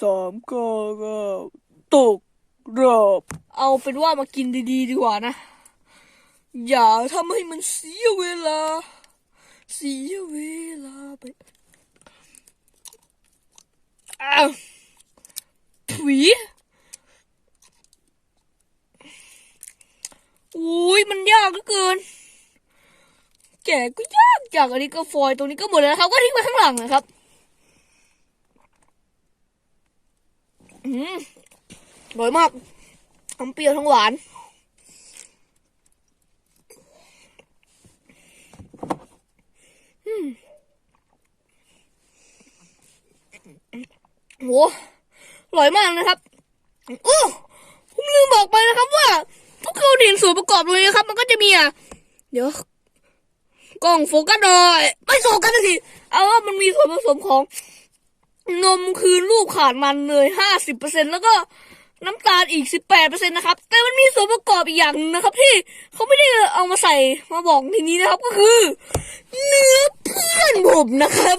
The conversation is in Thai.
สามเก้าเก้าตกรอบเอาเป็นว่ามากินดีๆดีกว่านะ อย่าทำให้มันเสียเวลา เสียเวลาไปอถุยอุ้ยมันยากเหลือเกิน แกก็ยากจากอันนี้ก็ฟอยตรงนี้ก็หมดแล้วครับ ก็ทิ้งไปข้างหลังนะครับ อืมอร่อยมากทั้งเปรี้ยวทั้งหวาน อืมโหอร่อยมากนะครับโอ้ผมลืมบอกไปนะครับว่า ทุกคนเห็นส่วนประกอบเลยนะครับ มันก็จะมีอะ เดี๋ยวกล้องโฟกัสหน่อย ไม่โฟกัสที เอาว่ามันมีส่วนผสมของ นมคือลูกขาดมันเลยห้าสิบเปอร์เซ็นแล้วก็น้ำตาลอีกสิบแปดเปอร์เซ็นนะครับ แต่มันมีส่วนประกอบอีกอย่างหนึงนะครับ ที่เขาไม่ได้เอามาใส่มาบอกทีนี้นะครับ ก็คือ เนื้อเพื่อนผมนะครับ